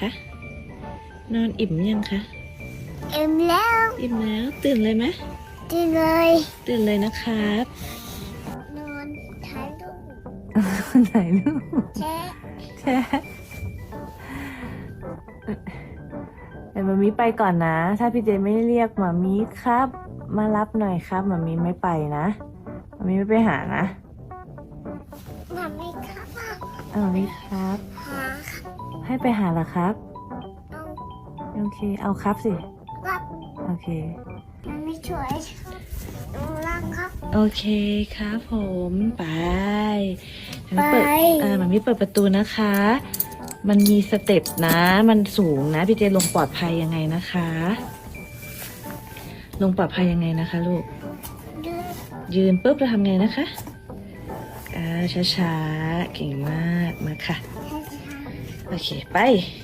คะนอนอิ่มยังคะเอ็มแล้ว อิ่มแล้วตื่นเลยไหมดีเลย ตื่นเลยนะครับ นอนถ่ายรูปไหนลูกแชะแช่เดี๋ยวมามีไปก่อนนะ ถ้าพี่เจไม่เรียกมามีครับ มารับหน่อยครับมามีไม่ไปนะมามีไม่ไปหานะมาไม่ครับอะเอามามีครับหา ให้ไปหาเหรอครับเอาโอเค เอาครับสิ ครับ โอเค มันไม่ช่วยดูล่างครับ โอเคครับผมไปมันไปเปิดเออมันมีเปิดประตูนะคะ มันมีสเต็ปนะ มันสูงนะ พี่เจลงปลอดภัยยังไงนะคะ ลงปลอดภัยยังไงนะคะลูกดูยืนปุ๊บเราทำไงนะคะ อ่าช้าๆ เก่งมากมาค่ะช้า โอเค ไปๆ